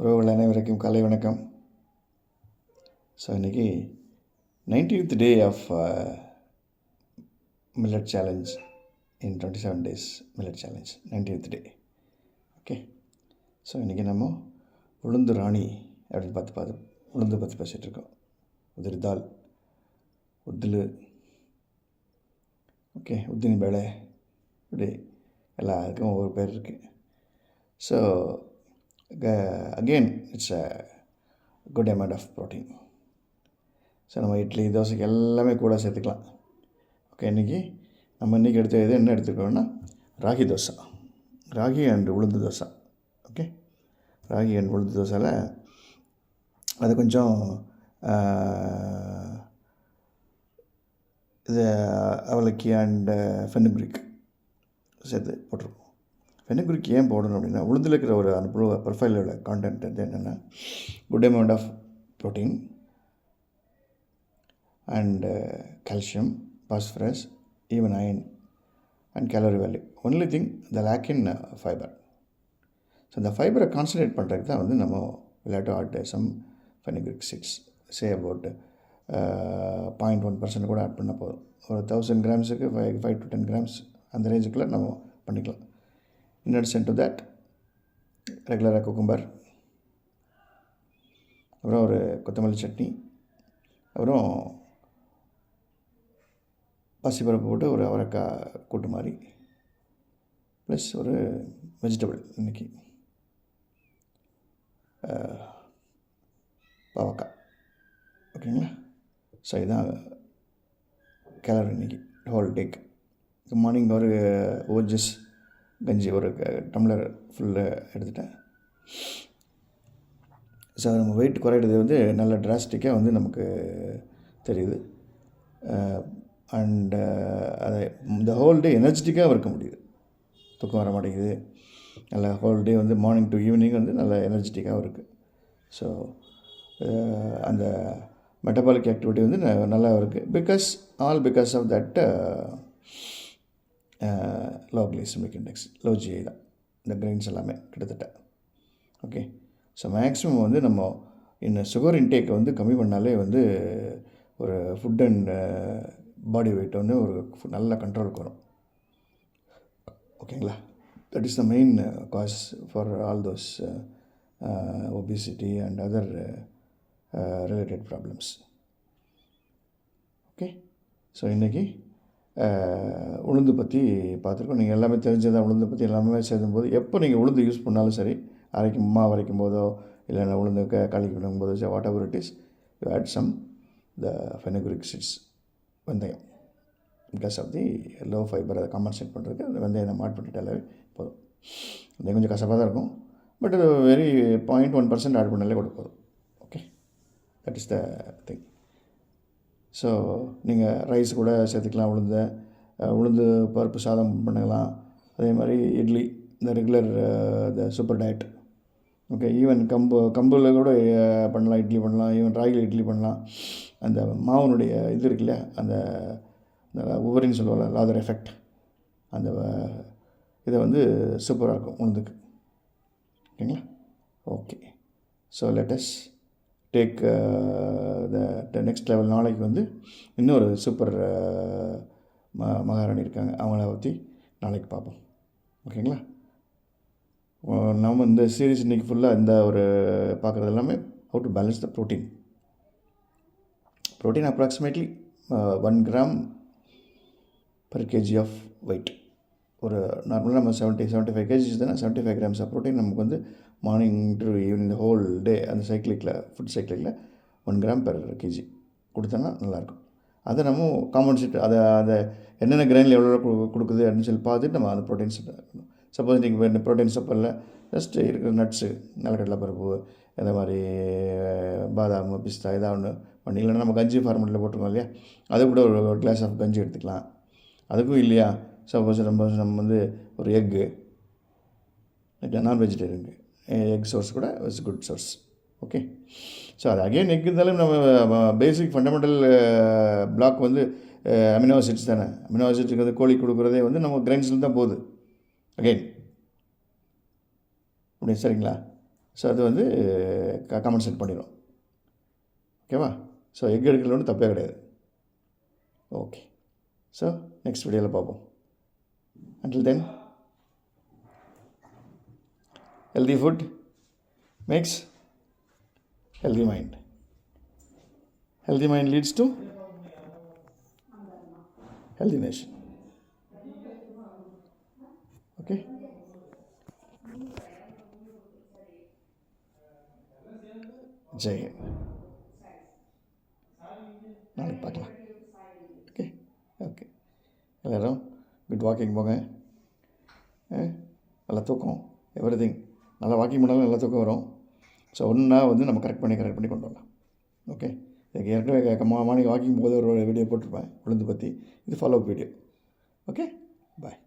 உறவுகள் அனைவருக்கும் காலை வணக்கம். ஸோ இன்றைக்கி nineteenth day of millet challenge in twenty seven days millet challenge nineteenth day okay so இன்றைக்கி நம்ம உளுந்து ராணி அப்படின்னு பார்த்து பார்த்து உளுந்து பற்றி பேசிகிட்டு இருக்கோம். உதிரி தால் உதில் ஓகே உத்தினி பேலை இப்படி எல்லாருக்கும் ஒவ்வொரு பேர் இருக்குது so again it's a good amount of protein so நம்ம இட்லி தோசைக்கு எல்லாமே கூட சேர்த்துக்கலாம். ஓகே இன்றைக்கி நம்ம இன்றைக்கி எடுத்த இது என்ன எடுத்துக்கோன்னா ராகி தோசை. ராகி அண்ட் உளுந்து தோசை. ஓகே ராகி அண்ட் உளுந்து தோசையில் அது கொஞ்சம் uh, இது அவலக்கி அண்டு ஃபெனுக்ரிக் uh, சேர்த்து போட்டிருக்கோம் ஃபெனுக்ரிக் ஏன் போடணும் அப்படின்னா உளுந்தில் இருக்கிற ஒரு அனுப்புற ப்ரொஃபைலோட கான்டென்ட் வந்து என்னென்னா good amount of protein and calcium phosphorus even iron and calorie value only thing the lack in fibre so இந்த ஃபைபரை கான்சன்ட்ரேட் பண்ணுறதுக்கு தான் வந்து நம்ம விளையாட்டு add some fenugreek six say about point one percent கூட ஆட் பண்ணால் போதும். ஒரு thousand கிராம்ஸுக்கு five five to ten grams அந்த ரேஞ்சுக்குள்ளே நம்ம பண்ணிக்கலாம். In addition to தட் ரெகுலராக குக்கும்பர் அப்புறம் ஒரு கொத்தமல்லி சட்னி. அப்புறம் பசிப்பருப்பு போட்டு ஒரு அவரைக்காய் கூட்டு மாதிரி. ப்ளஸ் ஒரு வெஜிடபிள் இன்றைக்கி பாவக்காய். ஓகேங்களா? ஸோ இதுதான் கேலரி இன்றைக்கி ஹோல் டேக் மார்னிங் ஒரு ஓஜஸ். கஞ்சி ஒரு டம்ளர் ஃபுல்லாக எடுத்துட்டேன். ஸோ நம்ம வெயிட் குறையிறது வந்து நல்ல டிராஸ்டிக்காக வந்து நமக்கு தெரியுது. அண்டு அதை இந்த ஹோல் டே எனர்ஜெட்டிக்காக இருக்க முடியுது. தூக்கம் வர மாட்டேங்குது. நல்ல ஹோல் டே வந்து மார்னிங் டு ஈவினிங் வந்து நல்ல எனர்ஜெட்டிக்காகவும் இருக்குது ஸோ அந்த மெட்டபாலிக் ஆக்டிவிட்டி வந்து நல்லா இருக்குது because all because of that low glycaemic index low GI தான். இந்த கிரெயின்ஸ் எல்லாமே கிட்டத்தட்ட. ஓகே ஸோ மேக்ஸிமம் வந்து நம்ம இந்த சுகர் இன்டேக்கை வந்து கம்மி பண்ணாலே வந்து ஒரு ஃபுட் அண்ட் பாடி வெயிட் வந்து ஒரு நல்ல கண்ட்ரோலுக்கு வரும். ஓகேங்களா that is the main cause for all those obesity and other related problems okay so இன்றைக்கி உளுந்து பற்றி பார்த்துருக்கோம். நீங்கள் எல்லாமே தெரிஞ்சதாக உளுந்து பற்றி எல்லாமே சேர்த்தும்போது எப்போ நீங்கள் உளுந்து யூஸ் பண்ணாலும் சரி அரைக்கும் மாவு அரைக்கும் போதோ இல்லைன்னா உளுந்து க களி பண்ணும் போதோ whatever it is you add some the fenugreek seeds வெந்தயம். Because of the low fibre அதை காம்பன்சேட் பண்ணுறதுக்கு அந்த வெந்தயம் ஆட் பண்ணிட்டாலே போதும். வெந்தயம் கொஞ்சம் கசப்பாக தான் இருக்கும். பட் அது very point one percent add பண்ணாலே கூட போதும். Okay that is the thing so நீங்கள் ரைஸ் கூட சேர்த்துக்கலாம் உளுந்த உளுந்து பருப்பு சாதம் பண்ணலாம். அதே மாதிரி இட்லி இந்த ரெகுலர் இந்த சூப்பர் டயட் ஓகே ஈவன் கம்பு கம்பில் கூட பண்ணலாம் இட்லி பண்ணலாம் ஈவன் ராகில் இட்லி பண்ணலாம். அந்த மாவனுடைய இது இருக்குல்ல அந்த இந்த உவரின்னு சொல்லுவாங்க லாதர் எஃபெக்ட் அந்த இதை வந்து சூப்பராக இருக்கும் உளுந்துக்கு. ஓகேங்களா? Okay so latest take the next level நாளைக்கு வந்து இன்னொரு சூப்பர் uh, ம மகாராணி இருக்காங்க. அவங்கள பற்றி நாளைக்கு பார்ப்போம். ஓகேங்களா நம்ம இந்த சீரீஸ் இன்றைக்கி ஃபுல்லாக இந்த ஒரு பார்க்குறது எல்லாமே how to balance the protein protein approximately one gram per KG of weight ஒரு நார்மலாக நம்ம செவன்ட்டி செவன்ட்டி ஃபைவ் கேஜிஸ் தானே seventy five grams of protein நமக்கு வந்து மார்னிங் டு ஈவினிங் ஹோல் அந்த சைக்கிளிக்கில் ஃபுட் சைக்கிளிக்கில் ஒன் கிராம் பெர் கேஜி கொடுத்தோன்னா நல்லாயிருக்கும். அதை நம்ம காம்பன்சேட் அதை அதை என்னென்ன கிரைனில் எவ்வளோ கொடுக்குது அப்படின்னு சொல்லி பார்த்துட்டு நம்ம அந்த ப்ரோட்டீன்ஸ் சப்போஸ் நீங்கள் இந்த ப்ரோட்டீன் சப்பரில் ஜஸ்ட்டு இருக்கிற நட்ஸு நிலக்கடலை பருப்பு இந்த மாதிரி பாதாம் பிஸ்தா இதாக ஒன்று பண்ணி இல்லைன்னா நம்ம கஞ்சி ஃபார்மெட்டில் போட்டிருக்கோம் இல்லையா? அது கூட ஒரு கிளாஸ் ஆஃப் கஞ்சி எடுத்துக்கலாம். அதுக்கும் இல்லையா? சப்போஸ் நம்ம நம்ம வந்து ஒரு எக்கு நான் வெஜிடேரியனுக்கு எக் சோர்ஸ் கூட it's good source okay. So அது அகெயின் எக் இருந்தாலும் நம்ம பேசிக் ஃபண்டமெண்டல் பிளாக் வந்து uh, அமினோ ஆசிட்ஸ் தானே. அமினோ ஆசிட்ஸுக்கு வந்து கோழி கொடுக்குறதே வந்து நம்ம கிரைன்ஸில் தான் போகுது. அகெயின் அப்படி சரிங்களா? ஸோ அது வந்து uh, கம்பன்சேட் பண்ணிடும் ஓகேவா ஸோ எக் எடுக்கிறது ஒன்றும் தப்பே கிடையாது. ஓகே ஸோ நெக்ஸ்ட் வீடியோவில் பார்ப்போம். Until then healthy food makes healthy mind. Healthy mind leads to healthy nation. Okay? ஜெய் நாளைக்கு பார்க்கலாம். ஓகே ஓகே எல்லோரும் குட் வாக்கிங் போங்க. Eh? நல்லா தூக்கம். எவ்ரி திங் நல்லா வாக்கிங் பண்ணாலும் நல்லா தூக்கம் வரும். ஸோ ஒன்றா வந்து நம்ம கரெக்ட் பண்ணி கரெக்ட் பண்ணி கொண்டு வரலாம். ஓகே இதுக்கு ஏற்கனவே மார்னிங் வாக்கிங் போது ஒரு வீடியோ போட்டிருப்பேன் உளுந்து பற்றி இது follow up video okay bye